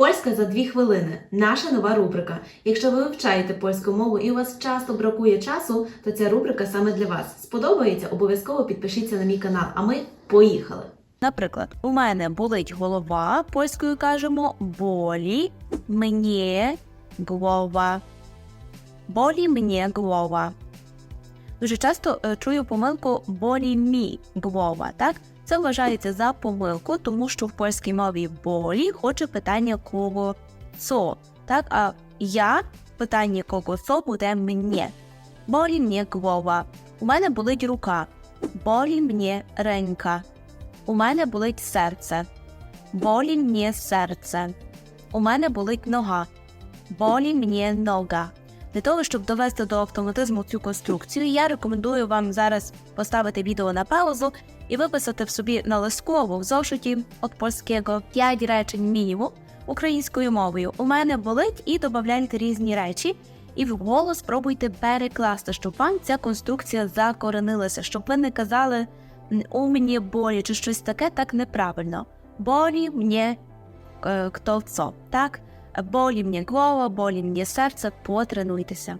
Польська за дві хвилини. Наша нова рубрика. Якщо ви вивчаєте польську мову і у вас часто бракує часу, то ця рубрика саме для вас. Сподобається? Обов'язково підпишіться на мій канал. А ми поїхали. Наприклад, у мене болить голова, польською кажемо болі мені голова. Болі мені голова. Дуже часто е, чую помилку болі мі голова, так? Це вважається за помилку, тому що в польській мові болі хоче питання кого цо, так? А я питання кого цо буде мені. Болі мені голова. У мене болить рука. Болі мені ренька. У мене болить серце. Болі мені серце. У мене болить нога. Болі мені нога. Для того, щоб довести до автоматизму цю конструкцію, я рекомендую вам зараз поставити відео на паузу і виписати в собі на листкову в зошиті від польського 5 речень мінімум українською мовою. У мене болить і додавайте різні речі. І вголос спробуйте перекласти, щоб вам ця конструкція закоренилася, щоб ви не казали у мені болі чи щось таке, так неправильно. Болі мені е, хто це, так? Болі мені болі мені серце, потренуйтеся.